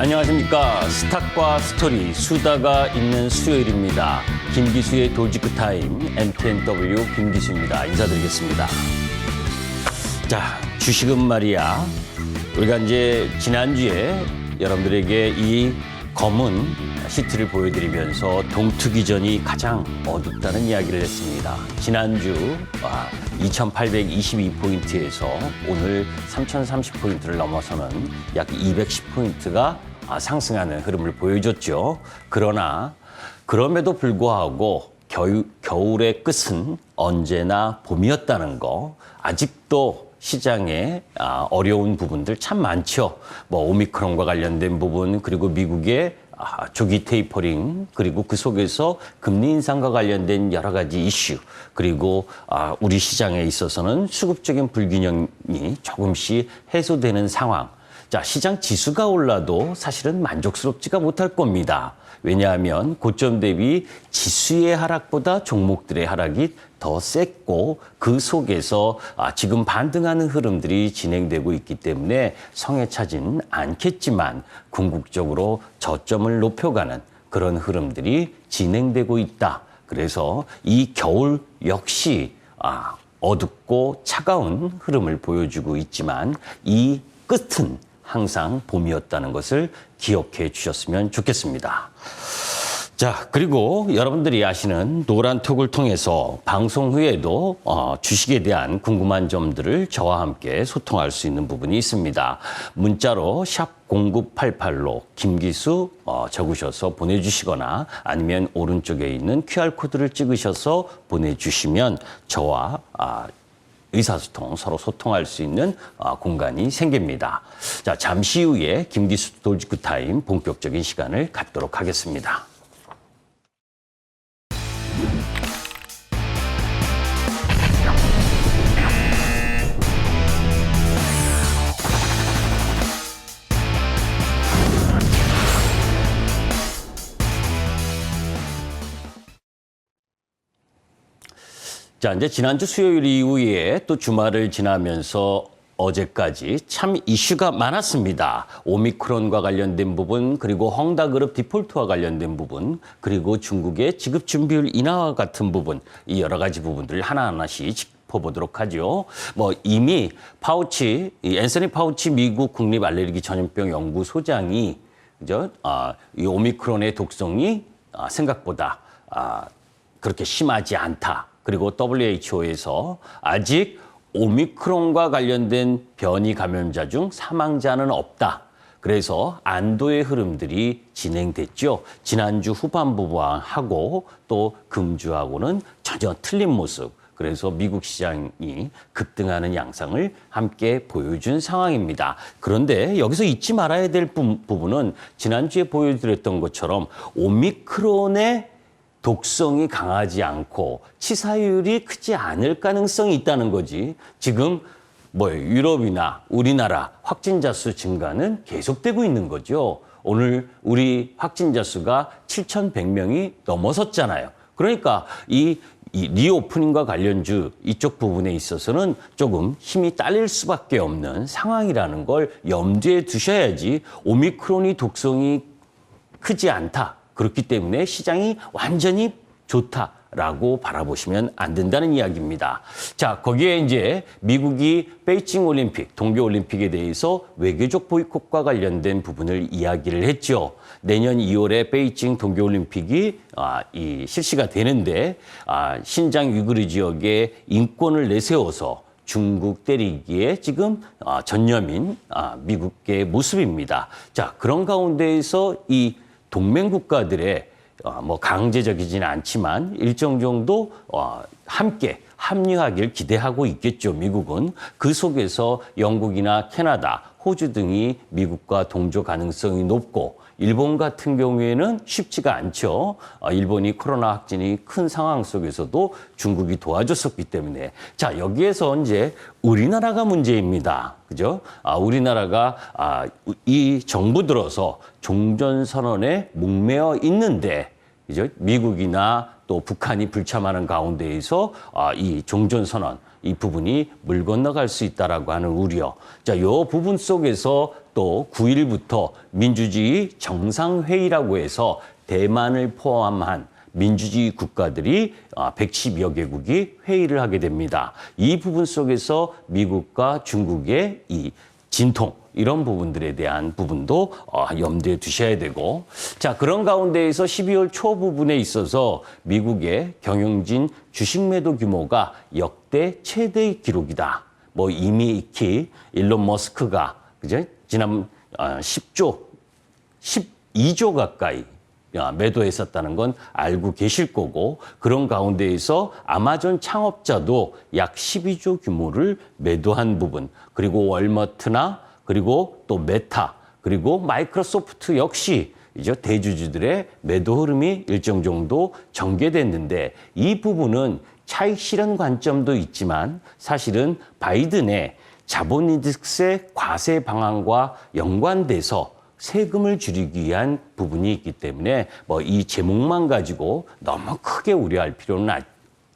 안녕하십니까. 스탁과 스토리, 수다가 있는 수요일입니다. 김기수의 돌직구 타임, MTNW 김기수입니다. 인사드리겠습니다. 자, 주식은 말이야. 우리가 이제 지난주에 여러분들에게 이 검은 시트를 보여드리면서 동투기전이 가장 어둡다는 이야기를 했습니다. 지난주 2822포인트에서 오늘 3030포인트를 넘어서는 약 210포인트가 상승하는 흐름을 보여줬죠. 그러나 그럼에도 불구하고 겨우, 겨울의 끝은 언제나 봄이었다는 거 아직도 시장에 아, 어려운 부분들 참 많죠. 뭐 오미크론과 관련된 부분 그리고 미국의 아, 조기 테이퍼링 그리고 그 속에서 금리 인상과 관련된 여러 가지 이슈 그리고 아, 우리 시장에 있어서는 수급적인 불균형이 조금씩 해소되는 상황. 자, 시장 지수가 올라도 사실은 만족스럽지가 못할 겁니다. 왜냐하면 고점 대비 지수의 하락보다 종목들의 하락이 더 셌고 그 속에서 아, 지금 반등하는 흐름들이 진행되고 있기 때문에 성에 차진 않겠지만 궁극적으로 저점을 높여가는 그런 흐름들이 진행되고 있다. 그래서 이 겨울 역시 아, 어둡고 차가운 흐름을 보여주고 있지만 이 끝은 항상 봄이었다는 것을 기억해 주셨으면 좋겠습니다. 자, 그리고 여러분들이 아시는 노란톡을 통해서 방송 후에도 어, 주식에 대한 궁금한 점들을 저와 함께 소통할 수 있는 부분이 있습니다. 문자로 샵 0988로 김기수 어, 적으셔서 보내주시거나 아니면 오른쪽에 있는 QR코드를 찍으셔서 보내주시면 저와 아, 의사소통, 서로 소통할 수 있는 아, 공간이 생깁니다. 자, 잠시 후에 김기수 돌직구 타임 본격적인 시간을 갖도록 하겠습니다. 자, 이제 지난주 수요일 이후에 또 주말을 지나면서 어제까지 참 이슈가 많았습니다. 오미크론과 관련된 부분, 그리고 헝다그룹 디폴트와 관련된 부분, 그리고 중국의 지급 준비율 인하와 같은 부분, 이 여러 가지 부분들을 하나하나씩 짚어보도록 하죠. 뭐 이미 파우치, 이 앤서니 파우치 미국 국립 알레르기 전염병 연구소장이 그죠? 아, 이 오미크론의 독성이 아, 생각보다 아, 그렇게 심하지 않다. 그리고 WHO에서 아직 오미크론과 관련된 변이 감염자 중 사망자는 없다. 그래서 안도의 흐름들이 진행됐죠. 지난주 후반부하고 또 금주하고는 전혀 틀린 모습. 그래서 미국 시장이 급등하는 양상을 함께 보여준 상황입니다. 그런데 여기서 잊지 말아야 될 부- 부분은 지난주에 보여드렸던 것처럼 오미크론의 독성이 강하지 않고 치사율이 크지 않을 가능성이 있다는 거지. 지금 뭐 유럽이나 우리나라 확진자 수 증가는 계속되고 있는 거죠. 오늘 우리 확진자 수가 7,100명이 넘어섰잖아요. 그러니까 이, 이 리오프닝과 관련주 이쪽 부분에 있어서는 조금 힘이 딸릴 수밖에 없는 상황이라는 걸 염두에 두셔야지 오미크론이 독성이 크지 않다. 그렇기 때문에 시장이 완전히 좋다라고 바라보시면 안 된다는 이야기입니다. 자, 거기에 이제 미국이 베이징 올림픽, 동계 올림픽에 대해서 외교적 보이콧과 관련된 부분을 이야기를 했죠. 내년 2월에 베이징 동계 올림픽이 아, 이 실시가 되는데 아, 신장 위구르 지역에 인권을 내세워서 중국 때리기에 지금 아, 전념인 아, 미국의 모습입니다. 자, 그런 가운데에서 이 동맹 국가들의 어, 뭐 강제적이지는 않지만 일정 정도 어, 함께 합류하길 기대하고 있겠죠. 미국은 그 속에서 영국이나 캐나다, 호주 등이 미국과 동조 가능성이 높고 일본 같은 경우에는 쉽지가 않죠. 어, 일본이 코로나 확진이 큰 상황 속에서도 중국이 도와줬었기 때문에 자 여기에서 이제 우리나라가 문제입니다. 그죠? 아, 우리나라가 아, 이 정부 들어서 종전 선언에 목매어 있는데 그죠? 미국이나 또 북한이 불참하는 가운데에서 아, 이 종전 선언 이 부분이 물 건너갈 수 있다라고 하는 우려. 자, 요 부분 속에서 또 9일부터 민주주의 정상회의라고 해서 대만을 포함한 민주주의 국가들이 110여 개국이 회의를 하게 됩니다. 이 부분 속에서 미국과 중국의 이 진통 이런 부분들에 대한 부분도 어, 염두에 두셔야 되고 자 그런 가운데에서 12월 초 부분에 있어서 미국의 경영진 주식 매도 규모가 역대 최대의 기록이다. 뭐 이미 익히 일론 머스크가 그제 지난 어, 10조 12조 가까이 야, 매도했었다는 건 알고 계실 거고 그런 가운데에서 아마존 창업자도 약 12조 규모를 매도한 부분 그리고 월머트나 그리고 또 메타 그리고 마이크로소프트 역시 이제 대주주들의 매도 흐름이 일정 정도 전개됐는데 이 부분은 차익 실현 관점도 있지만 사실은 바이든의 자본이득세 과세 방안과 연관돼서 세금을 줄이기 위한 부분이 있기 때문에 뭐 이 제목만 가지고 너무 크게 우려할 필요는 아,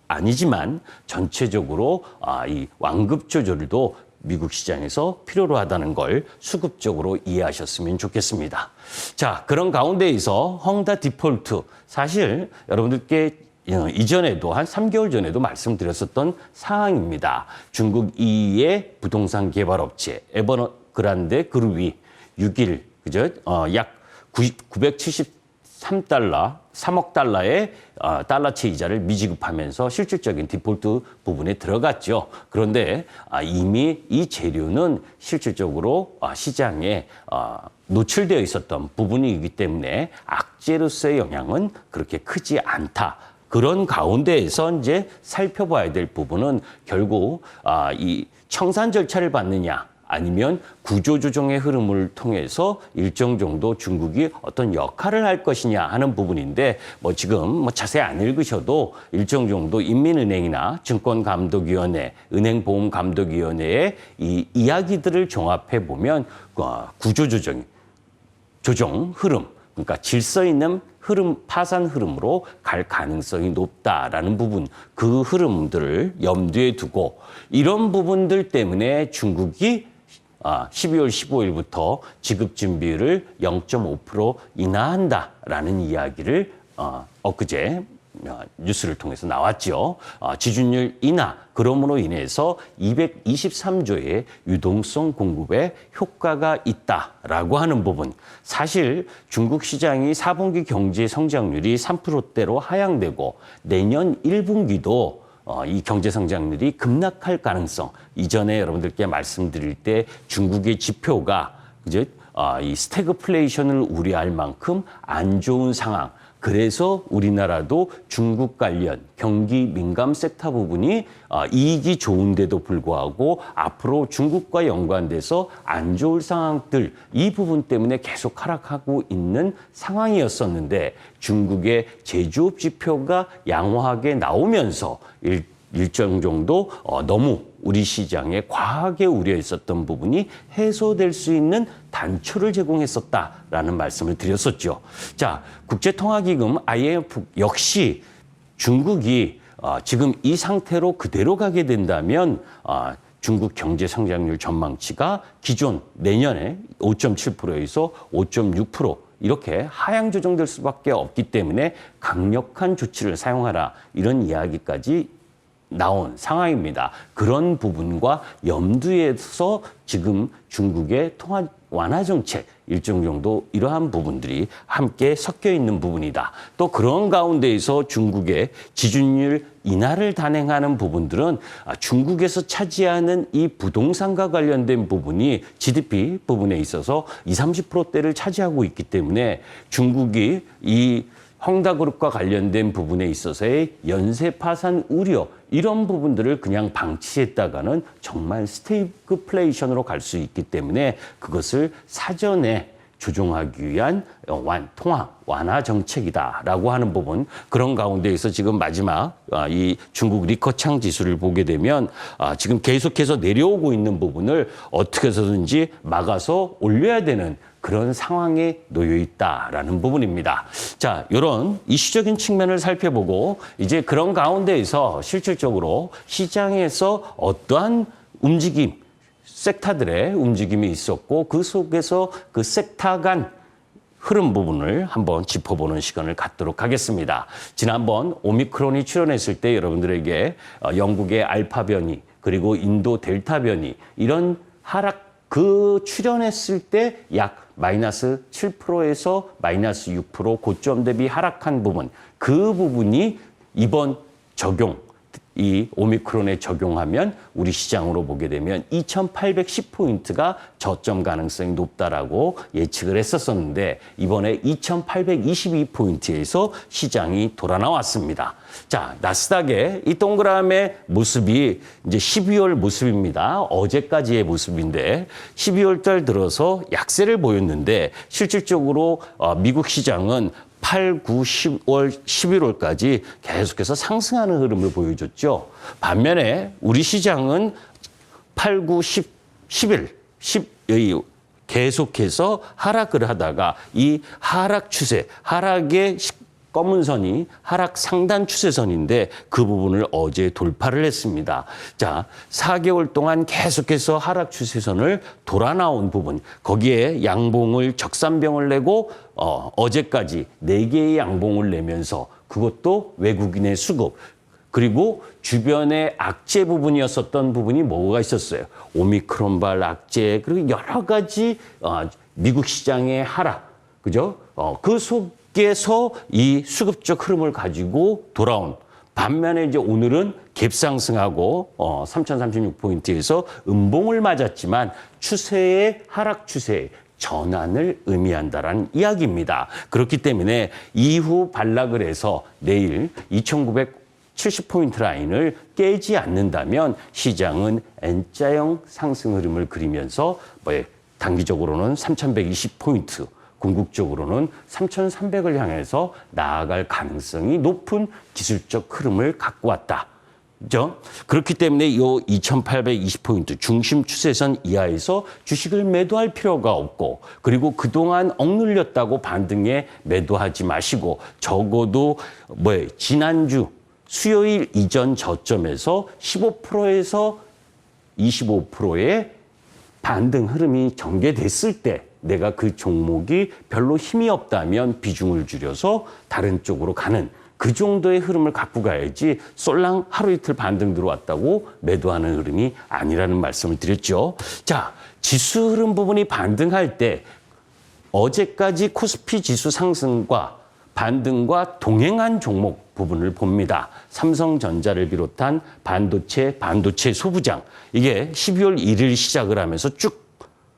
아니지만 전체적으로 아, 이 완급 조절도 미국 시장에서 필요로 하다는 걸 수급적으로 이해하셨으면 좋겠습니다. 자, 그런 가운데에서 헝다 디폴트 사실 여러분들께 어, 이전에도 한 3개월 전에도 말씀드렸었던 사항입니다. 중국 2위의 부동산 개발 업체 에버그란데 그룹이 6일 그죠? 어, 약 973달러, 3억 달러의 어, 달러채 이자를 미지급하면서 실질적인 디폴트 부분에 들어갔죠. 그런데 아, 이미 이 재료는 실질적으로 아, 시장에 어, 노출되어 있었던 부분이기 때문에 악재로서의 영향은 그렇게 크지 않다. 그런 가운데에서 이제 살펴봐야 될 부분은 결국 아, 이 청산 절차를 받느냐 아니면 구조조정의 흐름을 통해서 일정 정도 중국이 어떤 역할을 할 것이냐 하는 부분인데 뭐 지금 뭐 자세히 안 읽으셔도 일정 정도 인민은행이나 증권감독위원회, 은행보험감독위원회의 이 이야기들을 종합해 보면 어, 구조조정, 조정 흐름, 그러니까 질서 있는 흐름 파산 흐름으로 갈 가능성이 높다라는 부분 그 흐름들을 염두에 두고 이런 부분들 때문에 중국이 아, 12월 15일부터 지급 준비를 0.5% 인하한다라는 이야기를 어, 엊그제 어, 뉴스를 통해서 나왔죠. 어, 지준율 인하 그럼으로 인해서 223조의 유동성 공급에 효과가 있다라고 하는 부분. 사실 중국 시장이 4분기 경제 성장률이 3%대로 하향되고 내년 1분기도 어, 이 경제 성장률이 급락할 가능성. 이전에 여러분들께 말씀드릴 때 중국의 지표가 이제 어, 이 스태그플레이션을 우려할 만큼 안 좋은 상황. 그래서 우리나라도 중국 관련 경기 민감 섹터 부분이 어, 이익이 좋은데도 불구하고 앞으로 중국과 연관돼서 안 좋을 상황들 이 부분 때문에 계속 하락하고 있는 상황이었었는데 중국의 제조업 지표가 양호하게 나오면서 일, 일정 정도 어, 너무 우리 시장에 과하게 우려했었던 부분이 해소될 수 있는 단초를 제공했었다라는 말씀을 드렸었죠. 자, 국제통화기금 IMF 역시 중국이 어, 지금 이 상태로 그대로 가게 된다면 어, 중국 경제 성장률 전망치가 기존 내년에 5.7%에서 5.6% 이렇게 하향 조정될 수밖에 없기 때문에 강력한 조치를 사용하라 이런 이야기까지 나온 상황입니다. 그런 부분과 염두에서 지금 중국의 통화 완화 정책 일정 정도 이러한 부분들이 함께 섞여 있는 부분이다. 또 그런 가운데에서 중국의 지준율 인하를 단행하는 부분들은 아, 중국에서 차지하는 이 부동산과 관련된 부분이 GDP 부분에 있어서 20, 30%대를 차지하고 있기 때문에 중국이 이 헝다그룹과 관련된 부분에 있어서의 연쇄 파산 우려 이런 부분들을 그냥 방치했다가는 정말 스테이크플레이션으로 갈 수 있기 때문에 그것을 사전에 조정하기 위한 완, 통화 완화 정책이다라고 하는 부분 그런 가운데에서 지금 마지막 아, 이 중국 리커창 지수를 보게 되면 아, 지금 계속해서 내려오고 있는 부분을 어떻게 해서든지 막아서 올려야 되는 그런 상황에 놓여 있다라는 부분입니다. 자, 이런 이슈적인 측면을 살펴보고 이제 그런 가운데에서 실질적으로 시장에서 어떠한 움직임, 섹타들의 움직임이 있었고 그 속에서 그 섹타 간 흐름 부분을 한번 짚어보는 시간을 갖도록 하겠습니다. 지난번 오미크론이 출현했을 때 여러분들에게 어, 영국의 알파 변이 그리고 인도 델타 변이 이런 하락 그 출현했을 때 약 마이너스 7%에서 마이너스 6% 고점 대비 하락한 부분. 그 부분이 이번 적용 이 오미크론에 적용하면 우리 시장으로 보게 되면 2,810포인트가 저점 가능성이 높다라고 예측을 했었었는데 이번에 2,822포인트에서 시장이 돌아 나왔습니다. 자, 나스닥의 이 동그라미의 모습이 이제 12월 모습입니다. 어제까지의 모습인데 12월 달 들어서 약세를 보였는데 실질적으로 어, 미국 시장은 8, 9, 10월, 11월까지 계속해서 상승하는 흐름을 보여줬죠. 반면에 우리 시장은 8, 9, 10, 11, 10, 이 계속해서 하락을 하다가 이 하락 추세, 하락의 시- 검은 선이 하락 상단 추세선인데 그 부분을 어제 돌파를 했습니다. 자, 4개월 동안 계속해서 하락 추세선을 돌아 나온 부분, 거기에 양봉을 적산병을 내고 어, 어제까지 4개의 양봉을 내면서 그것도 외국인의 수급, 그리고 주변에 악재 부분이었었던 부분이 뭐가 있었어요? 오미크론발 악재, 그리고 여러 가지 어, 미국 시장의 하락, 그죠? 어, 그 속 에서 이 수급적 흐름을 가지고 돌아온 반면에 이제 오늘은 갭상승하고 어, 3,036포인트에서 음봉을 맞았지만 추세의 하락 추세 전환을 의미한다라는 이야기입니다. 그렇기 때문에 이후 반락을 해서 내일 2,970포인트 라인을 깨지 않는다면 시장은 N자형 상승 흐름을 그리면서 뭐 단기적으로는 3,120포인트 궁극적으로는 3,300을 향해서 나아갈 가능성이 높은 기술적 흐름을 갖고 왔다. 그죠? 그렇기 때문에 이 2,820포인트 중심 추세선 이하에서 주식을 매도할 필요가 없고 그리고 그동안 억눌렸다고 반등에 매도하지 마시고 적어도 뭐 지난주 수요일 이전 저점에서 15%에서 25%의 반등 흐름이 전개됐을 때 내가 그 종목이 별로 힘이 없다면 비중을 줄여서 다른 쪽으로 가는 그 정도의 흐름을 갖고 가야지 쏠랑 하루 이틀 반등 들어왔다고 매도하는 흐름이 아니라는 말씀을 드렸죠. 자, 지수 흐름 부분이 반등할 때 어제까지 코스피 지수 상승과 반등과 동행한 종목 부분을 봅니다. 삼성전자를 비롯한 반도체, 반도체 소부장. 이게 12월 1일 시작을 하면서 쭉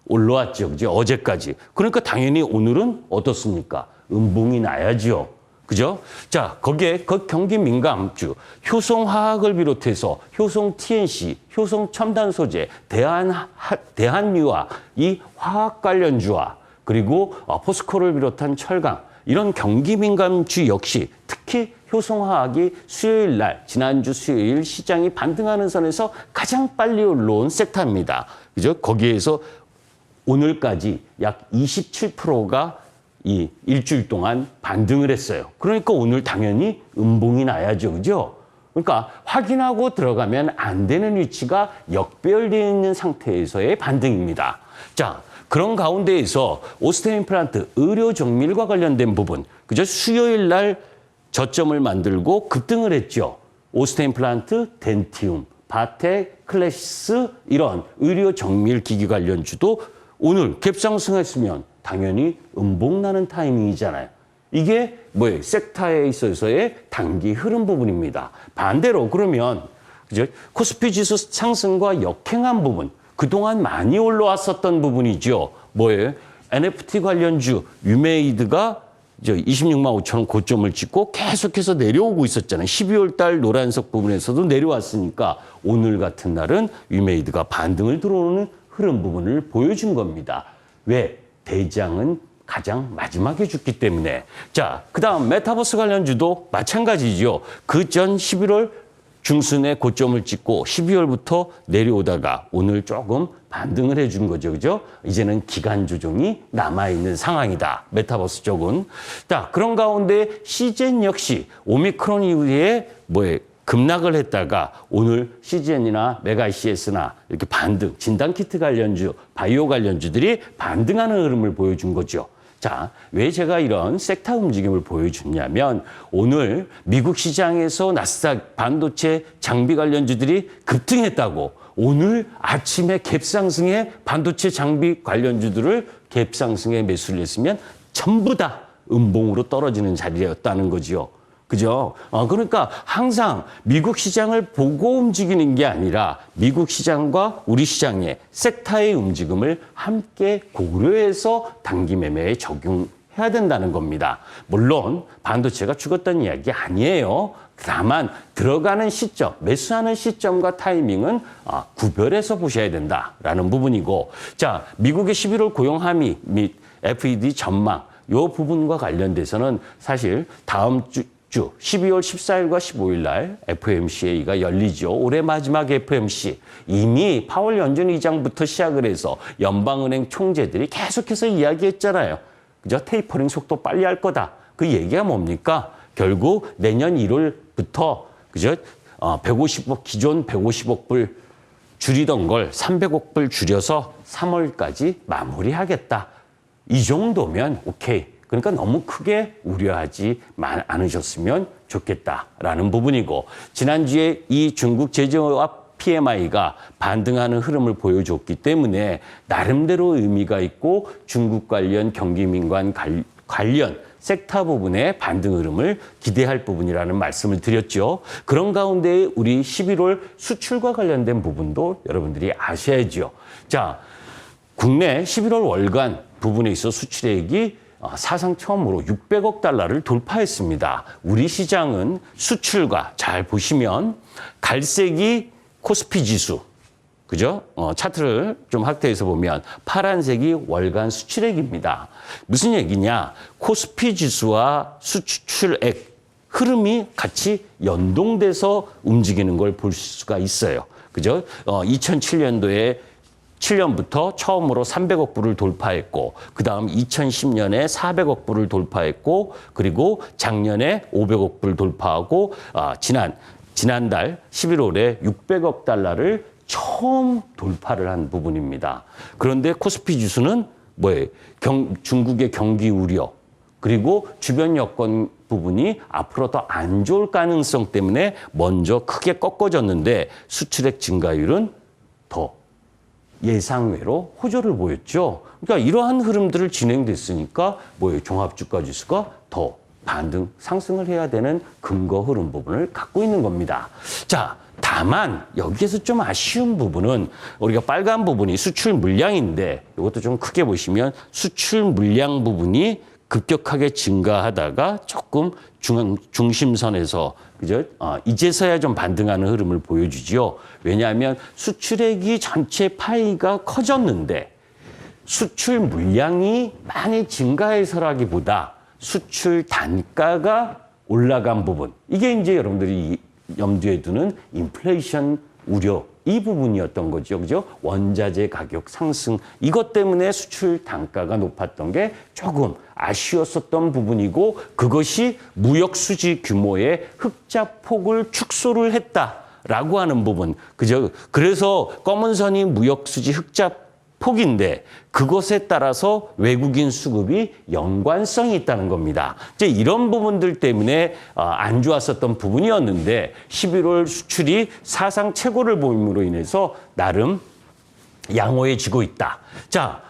올라왔죠. 그죠? 어제까지. 그러니까 당연히 오늘은 어떻습니까? 음봉이 나야지요. 그죠? 자, 거기에 그 경기 민감주, 효성화학을 비롯해서 효성 TNC, 효성 첨단 소재, 대한, 대한유화, 이 화학 관련주와 그리고 어, 포스코를 비롯한 철강, 이런 경기 민감주 역시 특히 효성화학이 수요일 날, 지난주 수요일 시장이 반등하는 선에서 가장 빨리 올라온 섹터입니다. 그죠? 거기에서 오늘까지 약 27%가 이 일주일 동안 반등을 했어요. 그러니까 오늘 당연히 음봉이 나야죠. 그죠? 그러니까 확인하고 들어가면 안 되는 위치가 역배열되어 있는 상태에서의 반등입니다. 자, 그런 가운데에서 오스테인 플란트 의료 정밀과 관련된 부분, 그죠? 수요일 날 저점을 만들고 급등을 했죠. 오스테인 플란트, 덴티움, 바텍, 클래시스 이런 의료 정밀 기기 관련주도 오늘 갭상승했으면 당연히 음봉 나는 타이밍이잖아요. 이게 뭐예요? 섹타에 있어서의 단기 흐름 부분입니다. 반대로 그러면 그죠? 코스피 지수 상승과 역행한 부분, 그동안 많이 올라왔었던 부분이죠. 뭐예요? NFT 관련주 유메이드가 이제 26만 5천 원 고점을 찍고 계속해서 내려오고 있었잖아요. 12월 달 노란색 부분에서도 내려왔으니까 오늘 같은 날은 유메이드가 반등을 들어오는 흐름 부분을 보여준 겁니다. 왜? 대장은 가장 마지막에 죽기 때문에. 자, 그 다음 메타버스 관련주도 마찬가지죠. 그 전 11월 중순에 고점을 찍고 12월부터 내려오다가 오늘 조금 반등을 해준 거죠. 그죠? 이제는 기간 조정이 남아있는 상황이다. 메타버스 쪽은. 자, 그런 가운데 시젠 역시 오미크론 이후에 뭐에 급락을 했다가 오늘 CGN이나 메가 CS나 이렇게 반등, 진단키트 관련주, 바이오 관련주들이 반등하는 흐름을 보여준 거죠. 자, 왜 제가 이런 섹터 움직임을 보여줬냐면 오늘 미국 시장에서 나스닥 반도체 장비 관련주들이 급등했다고 오늘 아침에 갭상승에 반도체 장비 관련주들을 갭상승에 매수를 했으면 전부 다 음봉으로 떨어지는 자리였다는 거지요. 그죠? 어, 그러니까 항상 미국 시장을 보고 움직이는 게 아니라 미국 시장과 우리 시장의 섹터의 움직임을 함께 고려해서 단기 매매에 적용해야 된다는 겁니다. 물론 반도체가 죽었다는 이야기 아니에요. 다만 들어가는 시점, 매수하는 시점과 타이밍은 아, 구별해서 보셔야 된다라는 부분이고 자, 미국의 11월 고용 함의 및 FED 전망 요 부분과 관련돼서는 사실 다음 주 주 12월 14일과 15일 날 FOMC가 열리죠. 올해 마지막 FOMC 이미 파월 연준 의장부터 시작을 해서 연방은행 총재들이 계속해서 이야기했잖아요. 그죠? 테이퍼링 속도 빨리 할 거다. 그 얘기가 뭡니까? 결국 내년 1월부터 그죠? 어, 150억 기존 150억 불 줄이던 걸 300억 불 줄여서 3월까지 마무리하겠다. 이 정도면 오케이. 그러니까 너무 크게 우려하지 마- 않으셨으면 좋겠다라는 부분이고 지난주에 이 중국 제조업 PMI가 반등하는 흐름을 보여줬기 때문에 나름대로 의미가 있고 중국 관련 경기민관 관- 관련 섹터 부분의 반등 흐름을 기대할 부분이라는 말씀을 드렸죠. 그런 가운데 우리 11월 수출과 관련된 부분도 여러분들이 아셔야죠. 자, 국내 11월 월간 부분에 있어 수출액이 어, 사상 처음으로 600억 달러를 돌파했습니다. 우리 시장은 수출과 잘 보시면 갈색이 코스피 지수, 그죠? 어, 차트를 좀 확대해서 보면 파란색이 월간 수출액입니다. 무슨 얘기냐? 코스피 지수와 수출액 흐름이 같이 연동돼서 움직이는 걸 볼 수가 있어요. 그죠? 어, 2007년도에 7년부터 처음으로 300억 불을 돌파했고, 그 다음 2010년에 400억 불을 돌파했고, 그리고 작년에 500억 불 돌파하고, 아, 지난, 지난달 11월에 600억 달러를 처음 돌파를 한 부분입니다. 그런데 코스피 지수는 뭐예요? 경, 중국의 경기 우려, 그리고 주변 여건 부분이 앞으로 더 안 좋을 가능성 때문에 먼저 크게 꺾어졌는데 수출액 증가율은 더 예상외로 호조를 보였죠. 그러니까 이러한 흐름들을 진행됐으니까 뭐예요? 종합주가 지수가 더 반등 상승을 해야 되는 근거 흐름 부분을 갖고 있는 겁니다. 자, 다만 여기에서 좀 아쉬운 부분은 우리가 빨간 부분이 수출 물량인데 이것도 좀 크게 보시면 수출 물량 부분이 급격하게 증가하다가 조금 중, 중심선에서 그죠? 어, 이제서야 좀 반등하는 흐름을 보여주지요. 왜냐하면 수출액이 전체 파이가 커졌는데 수출 물량이 많이 증가해서라기보다 수출 단가가 올라간 부분 이게 이제 여러분들이 염두에 두는 인플레이션 우려 이 부분이었던 거죠. 그죠? 원자재 가격 상승 이것 때문에 수출 단가가 높았던 게 조금 아쉬웠었던 부분이고 그것이 무역 수지 규모의 흑자 폭을 축소를 했다 라고 하는 부분. 그죠? 그래서 검은 선이 무역 수지 흑자 폭인데 그것에 따라서 외국인 수급이 연관성이 있다는 겁니다. 이제 이런 부분들 때문에 어, 안 좋았었던 부분이었는데 11월 수출이 사상 최고를 보임으로 인해서 나름 양호해지고 있다. 자,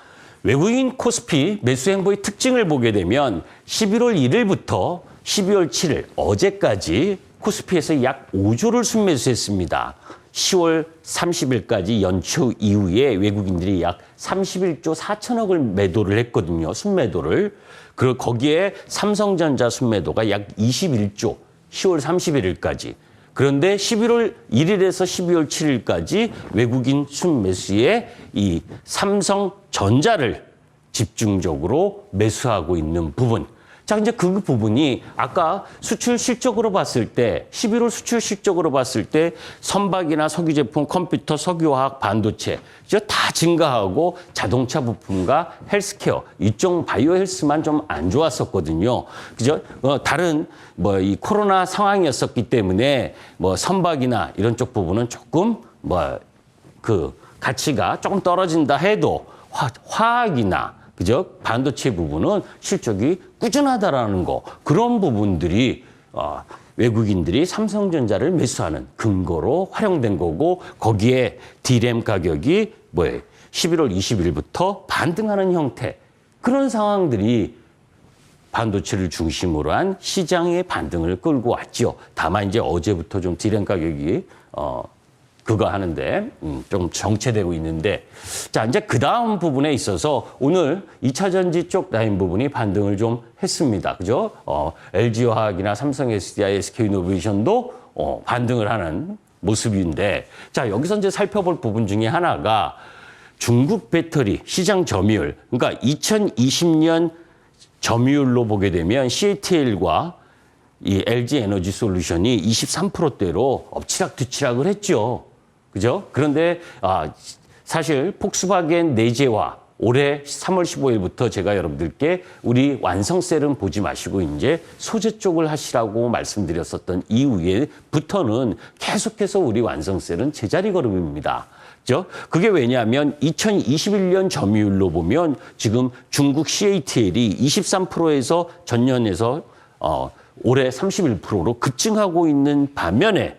외국인 코스피 매수 행보의 특징을 보게 되면 11월 1일부터 12월 7일 어제까지 코스피에서 약 5조를 순매수했습니다. 10월 30일까지 연초 이후에 외국인들이 약 31조 4천억을 매도를 했거든요. 순매도를. 그리고 거기에 삼성전자 순매도가 약 21조 10월 31일까지. 그런데 11월 1일에서 12월 7일까지 외국인 순매수에 이 삼성전자를 집중적으로 매수하고 있는 부분. 자, 이제 그 부분이 아까 수출 실적으로 봤을 때, 11월 수출 실적으로 봤을 때 선박이나 석유 제품, 컴퓨터, 석유화학, 반도체, 다 증가하고 자동차 부품과 헬스케어, 이쪽 바이오 헬스만 좀 안 좋았었거든요. 그죠? 어, 다른 뭐 이 코로나 상황이었었기 때문에 뭐 선박이나 이런 쪽 부분은 조금 뭐 그 가치가 조금 떨어진다 해도 화, 화학이나 그죠? 반도체 부분은 실적이 꾸준하다라는 거. 그런 부분들이 어, 외국인들이 삼성전자를 매수하는 근거로 활용된 거고 거기에 디램 가격이 뭐예요? 11월 20일부터 반등하는 형태. 그런 상황들이 반도체를 중심으로 한 시장의 반등을 끌고 왔죠. 다만 이제 어제부터 좀 디램 가격이 어 그거 하는데 음, 좀 정체되고 있는데 자 이제 그 다음 부분에 있어서 오늘 2차 전지 쪽 라인 부분이 반등을 좀 했습니다. 그죠? 어, LG화학이나 삼성 SDI, SK이노베이션도 어, 반등을 하는 모습인데 자 여기서 이제 살펴볼 부분 중에 하나가 중국 배터리 시장 점유율 그러니까 2020년 점유율로 보게 되면 CATL과 이 LG 에너지 솔루션이 23%대로 엎치락뒤치락을 했죠. 그죠? 그런데 아, 사실 폭스바겐 내재화 올해 3월 15일부터 제가 여러분들께 우리 완성셀은 보지 마시고 이제 소재 쪽을 하시라고 말씀드렸었던 이후에부터는 계속해서 우리 완성셀은 제자리 걸음입니다. 그죠? 그게 왜냐하면 2021년 점유율로 보면 지금 중국 CATL이 23%에서 전년에서 어, 올해 31%로 급증하고 있는 반면에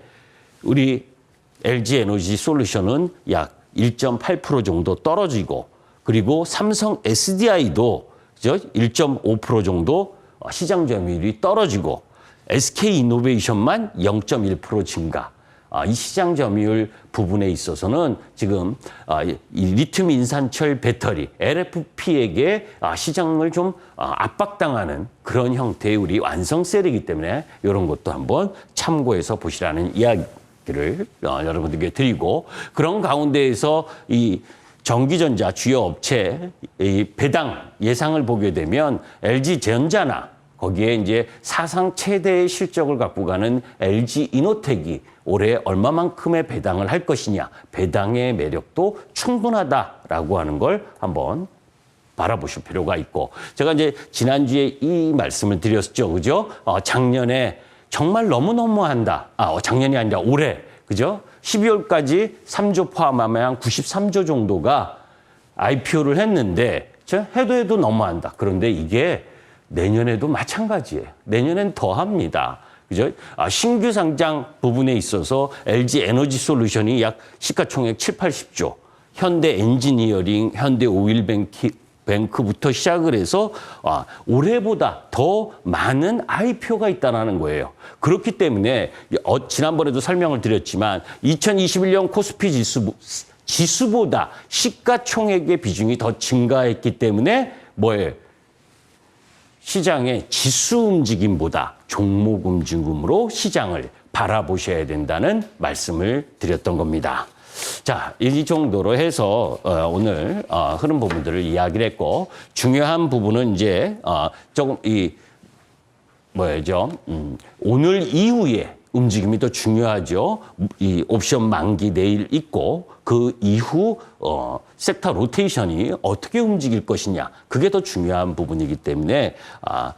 우리 LG 에너지 솔루션은 약 1.8% 정도 떨어지고 그리고 삼성 SDI도 그죠? 1.5% 정도 시장 점유율이 떨어지고 SK 이노베이션만 0.1% 증가. 아, 이 시장 점유율 부분에 있어서는 지금 아, 이 리튬 인산철 배터리 LFP에게 아, 시장을 좀 아, 압박당하는 그런 형태의 우리 완성셀이기 때문에 이런 것도 한번 참고해서 보시라는 이야기 를 어, 여러분들께 드리고 그런 가운데에서 이 전기전자 주요 업체 이 배당 예상을 보게 되면 LG 전자나 거기에 이제 사상 최대의 실적을 갖고 가는 LG 이노텍이 올해 얼마만큼의 배당을 할 것이냐, 배당의 매력도 충분하다라고 하는 걸 한번 바라보실 필요가 있고 제가 이제 지난주에 이 말씀을 드렸죠. 그죠? 어, 작년에 정말 너무너무한다. 아, 어, 작년이 아니라 올해. 그죠? 12월까지 3조 포함하면 한 93조 정도가 IPO를 했는데 저 해도 해도 너무한다. 그런데 이게 내년에도 마찬가지예요. 내년엔 더 합니다. 그죠? 아, 신규 상장 부분에 있어서 LG 에너지 솔루션이 약 시가총액 7, 80조, 현대 엔지니어링, 현대 오일뱅크, 뱅크부터 시작을 해서 아, 올해보다 더 많은 IPO가 있다는 거예요. 그렇기 때문에 어, 지난번에도 설명을 드렸지만 2021년 코스피 지수 지수보다 시가총액의 비중이 더 증가했기 때문에 뭐예요? 시장의 지수 움직임보다 종목 움직임으로 시장을 바라보셔야 된다는 말씀을 드렸던 겁니다. 자, 이 정도로 해서 어, 오늘 어, 흐름 부분들을 이야기를 했고 중요한 부분은 이제 어, 조금 이 뭐죠? 음, 오늘 이후에 움직임이 더 중요하죠. 이 옵션 만기 내일 있고 그 이후 어, 섹터 로테이션이 어떻게 움직일 것이냐 그게 더 중요한 부분이기 때문에 아,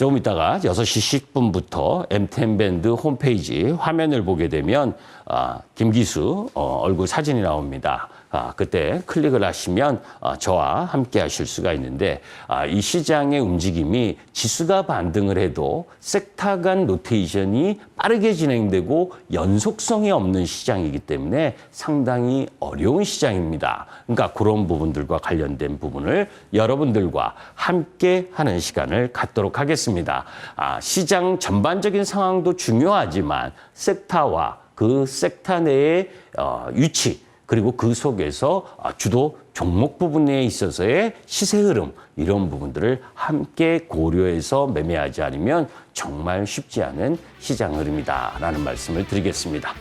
조금 있다가 6시 10분부터 M10밴드 홈페이지 화면을 보게 되면 아, 김기수 어, 얼굴 사진이 나옵니다. 아, 그때 클릭을 하시면 아, 저와 함께 하실 수가 있는데 아, 이 시장의 움직임이 지수가 반등을 해도 섹터 간 로테이션이 빠르게 진행되고 연속성이 없는 시장이기 때문에 상당히 어려운 시장입니다. 그러니까 그런 부분들과 관련된 부분을 여러분들과 함께 하는 시간을 갖도록 하겠습니다. 아, 시장 전반적인 상황도 중요하지만 섹터와 그 섹터 내의 어, 위치 그리고 그 속에서 아, 주도 종목 부분에 있어서의 시세 흐름 이런 부분들을 함께 고려해서 매매하지 않으면 정말 쉽지 않은 시장 흐름이다라는 말씀을 드리겠습니다.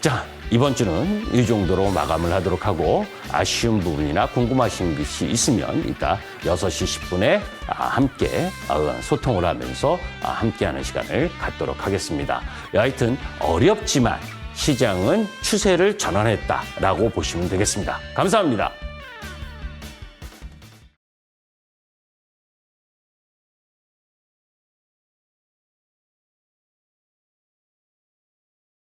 자, 이번 주는 이 정도로 마감을 하도록 하고 아쉬운 부분이나 궁금하신 것이 있으면 이따 6시 10분에 함께 어, 소통을 하면서 아, 함께하는 시간을 갖도록 하겠습니다. 하여튼 어렵지만 시장은 추세를 전환했다라고 보시면 되겠습니다. 감사합니다.